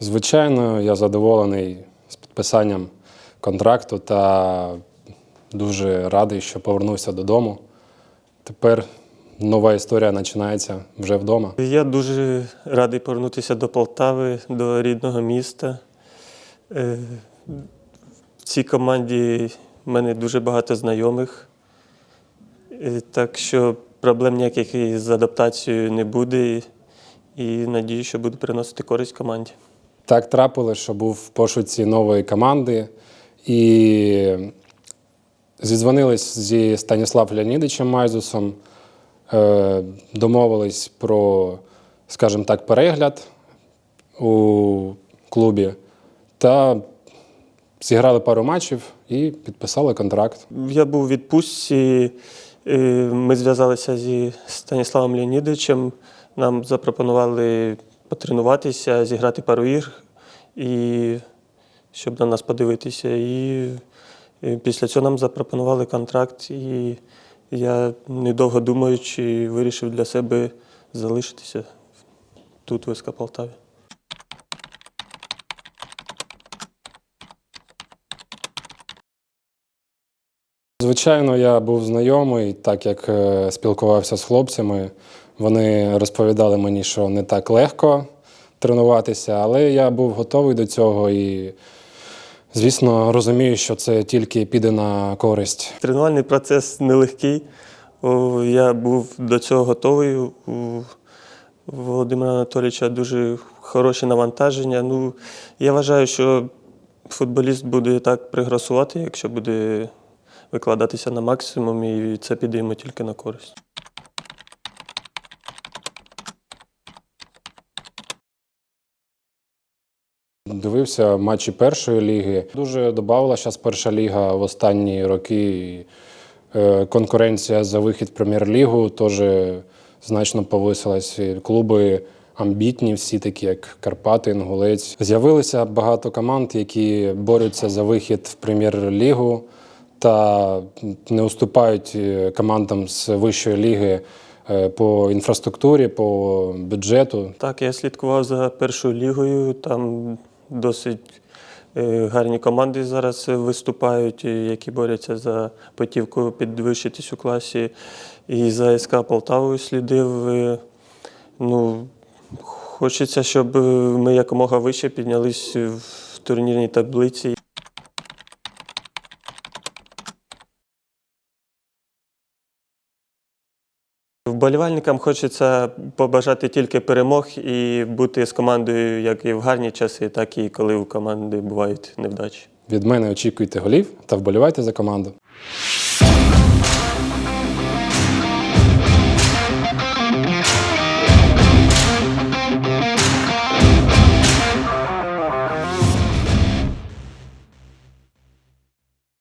Звичайно, я задоволений з підписанням контракту та дуже радий, що повернувся додому. Тепер нова історія починається вже вдома. Я дуже радий повернутися до Полтави, до рідного міста. Е, В цій команді в мене дуже багато знайомих, Е, так що проблем ніяких із адаптацією не буде. І надію, що буду приносити користь команді. Так трапилось, що був в пошуці нової команди і зізвонились зі Станіслав Леонідовичем Майзусом, е, домовились про, скажімо так, перегляд у клубі та зіграли пару матчів і підписали контракт. Я був у відпустці. Ми зв'язалися зі Станіславом Леонідовичем. Нам запропонували потренуватися, зіграти пару ігр, і щоб на нас подивитися. І е, після цього нам запропонували контракт, і я, недовго думаючи, вирішив для себе залишитися тут, в СК Полтаві. Звичайно, я був знайомий, так як е, спілкувався з хлопцями. Вони розповідали мені, що не так легко тренуватися, але я був готовий до цього і, звісно, розумію, що це тільки піде на користь. Тренувальний процес нелегкий. Я був до цього готовий. У Володимира Анатолійовича дуже хороші навантаження. Ну, я вважаю, що футболіст буде так пригресувати, якщо буде викладатися на максимум, і це піде йому тільки на користь. Дивився матчі першої ліги. Дуже додавала зараз перша ліга в останні роки. Е, Конкуренція за вихід в прем'єр-лігу теж значно повисилась. Клуби амбітні, всі такі, як Карпати, Інгулець. З'явилося багато команд, які борються за вихід в прем'єр-лігу та не уступають е, командам з вищої ліги е, по інфраструктурі, по бюджету. Так, я слідкував за першою лігою. Там досить е, гарні команди зараз виступають, які борються за потівку підвищитись у класі. І за СК Полтавою слідив. Ну, хочеться, щоб ми якомога вище піднялись в турнірній таблиці. Вболівальникам хочеться побажати тільки перемог і бути з командою як і в гарні часи, так і коли у команди бувають невдачі. Від мене очікуйте голів та вболівайте за команду.